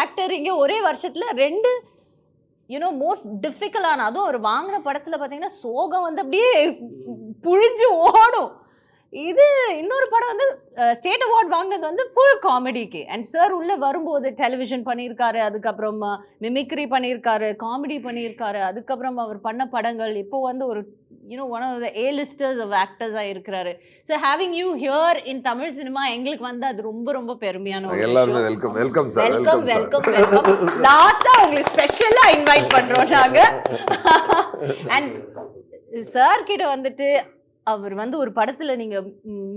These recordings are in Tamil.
ஆக்டர் இங்கே ஒரே வருஷத்தில் ரெண்டு யூனோ மோஸ்ட் டிஃபிகல்டான அதுவும் அவர் வாங்கின படத்தில் பார்த்தீங்கன்னா சோகம் வந்து அப்படியே புழிஞ்சு ஓடும். இது இன்னொரு படம் வந்து ஸ்டேட் அவார்ட் வாங்கினது வந்து ஃபுல் காமெடிக்கு அண்ட் சார் உள்ளே வரும்போது டெலிவிஷன் பண்ணியிருக்காரு அதுக்கப்புறம் மிமிக்ரி பண்ணியிருக்காரு காமெடி பண்ணியிருக்காரு அதுக்கப்புறம் அவர் பண்ண படங்கள் இப்போ வந்து ஒரு you know one of the A listers of ஆக்டர்ஸாக இருக்கிறாரு. So having you here in Tamil cinema எங்களுக்கு வந்து அது ரொம்ப ரொம்ப பெருமையான ஒரு எல்லாருமே. Welcome welcome sir welcome welcome welcome welcome லாஸ்டா உங்களுக்கு ஸ்பெஷலா இன்வைட் பண்றோம் நாங்க. அண்ட் சார் கிட்ட வந்துட்டு அவர் வந்து ஒரு படத்துல நீங்க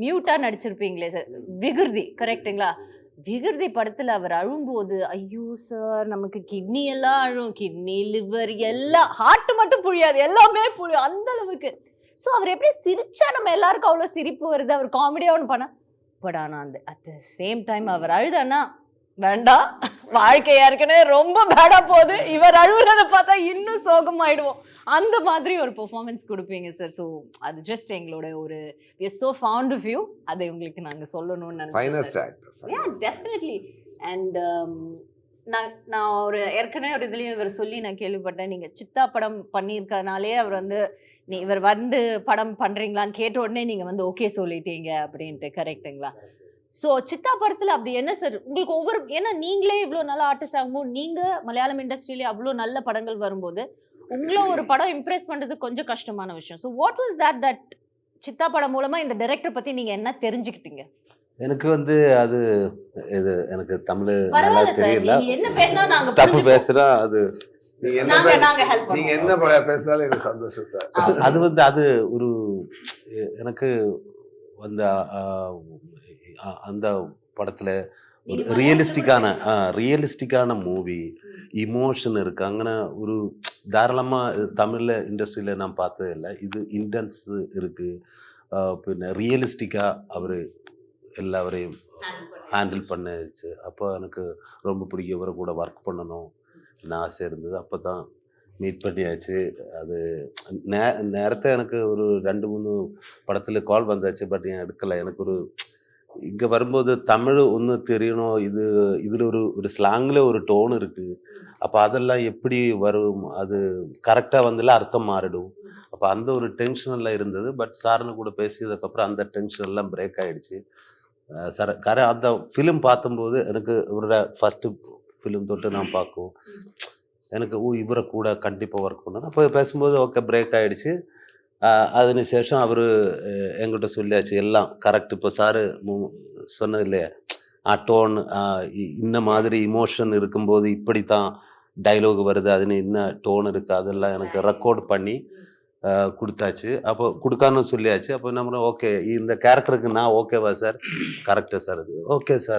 மியூட்டா நடிச்சிருப்பீங்களே சார் விகிருதி கரெக்ட்டுங்களா விகிருதி படத்துல அவர் அழும்போது ஐயோ சார் நமக்கு கிட்னி எல்லாம் அழும். கிட்னி லிவர் எல்லாம் ஹார்ட் மட்டும் புழியாது. எல்லாமே புழியும் அந்த அளவுக்கு. ஸோ அவர் எப்படி சிரிச்சா நம்ம எல்லாருக்கும் அவ்வளோ சிரிப்பு வருது? அவர் காமெடியாக ஒன்று பண்ணா. பட் ஆனால் அந்த அட் த சேம் டைம் அவர் அழுதானா வேண்டாம் வாழ்க்கை ஏற்கனவே ரொம்ப பேடா போகுது. இவர் அழுகுறத பார்த்தா இன்னும் சோகமாயிடுவோம். அந்த மாதிரி ஒரு பெர்ஃபார்மன்ஸ் கொடுப்பீங்க சார் ஸோ அது ஜஸ்ட் எங்களோட ஒரு எஸ் ஸோ ஃபவுண்ட் ஆஃப் அதை உங்களுக்கு நாங்க சொல்லணும்னு நினைக்கிறேன் யா டெஃபினெட்லி அண்ட் நான் நான் ஒரு ஏற்கனவே ஒரு இதுலேயும் இவர் சொல்லி நான் கேள்விப்பட்டேன். நீங்கள் சித்தா படம் பண்ணியிருக்கனாலே அவர் வந்து நீ இவர் வந்து படம் பண்ணுறீங்களான்னு கேட்ட உடனே நீங்கள் வந்து ஓகே சொல்லிட்டீங்க. அப்படின்ட்டு கரெக்ட்டுங்களா? ஸோ சித்தா படத்தில் அப்படி என்ன சார் உங்களுக்கு ஒவ்வொரு ஏன்னா நீங்களே இவ்வளோ நல்ல ஆர்டிஸ்ட் ஆகும்போது நீங்கள் மலையாளம் இண்டஸ்ட்ரியிலே அவ்வளோ நல்ல படங்கள் வரும்போது உங்களை ஒரு படம் இம்ப்ரெஸ் பண்ணுறது கொஞ்சம் கஷ்டமான விஷயம். So what was that that Chithha படம் மூலமாக இந்த டைரக்டர் பற்றி நீங்கள் என்ன தெரிஞ்சுக்கிட்டீங்க? எனக்கு வந்து அது இது எனக்கு தமிழ் நல்லா தெரியல. என்ன பேசினா நாங்க தப்பு. பேசுறா அது நீங்க என்ன பேசினாலும் எனக்கு சந்தோஷம் சார். அது வந்து அது ஒரு எனக்கு அந்த அந்த படத்துல ஒரு ரியலிஸ்டிக்கான ரியலிஸ்டிக்கான மூவி இமோஷன் இருக்கு. அங்கே ஒரு தாராளமா தமிழ்ல இண்டஸ்ட்ரியில நான் பார்த்தது இல்லை. இது இன்டென்ஸ் இருக்கு. ஆ, பின்ன ரியலிஸ்டிக்கா அவரு எல்லாவரையும் ஹேண்டில் பண்ணுச்சு அப்போ எனக்கு ரொம்ப பிடிக்கும். இவரை கூட ஒர்க் பண்ணணும். என்ன ஆசை இருந்தது. அப்போ தான் மீட் பண்ணியாச்சு. அது நே நேரத்தை எனக்கு ஒரு ரெண்டு மூணு படத்தில் கால் வந்தாச்சு. பட் ஏன் எடுக்கலை. எனக்கு ஒரு இங்கே வரும்போது தமிழ் ஒன்று தெரியணும். இது இதில் ஒரு ஒரு ஸ்லாங்கில் ஒரு டோன் இருக்குது அப்போ அதெல்லாம் எப்படி வரும்? அது கரெக்டாக வந்துல அர்த்தம் மாறிடும். அப்போ அந்த ஒரு டென்ஷனெல்லாம் இருந்தது. பட் சார்னு கூட பேசியதுக்கப்புறம் அந்த டென்ஷன் எல்லாம் பிரேக் ஆயிடுச்சு. அஹ் சர கர அந்த ஃபிலிம் பார்த்தும்போது எனக்கு இவரோட ஃபஸ்ட்டு ஃபிலிம் தொட்டு நான் பார்க்குவோம் எனக்கு ஊ இவரை கூட கண்டிப்பாக ஒர்க் பண்ணணும். அப்போ பேசும்போது ஓகே பிரேக் ஆகிடுச்சு அஹ் சேஷம் அவர் எங்கள்கிட்ட சொல்லியாச்சு எல்லாம் கரெக்ட் இப்போ சாரு சொன்னது இல்லையா ஆ டோன் இந்த மாதிரி இமோஷன் இருக்கும்போது இப்படி தான் டைலாக் வருது அதுன்னு என்ன டோன் இருக்குது அதெல்லாம் எனக்கு ரெக்கார்ட் பண்ணி கொடுத்தாச்சு. அப்போ கொடுக்கான்னு சொல்லியாச்சு. அப்போ நம்ம ஓகே இந்த கேரக்டருக்கு நான் ஓகேவா சார் கரெக்டா சார் அது ஓகே சார்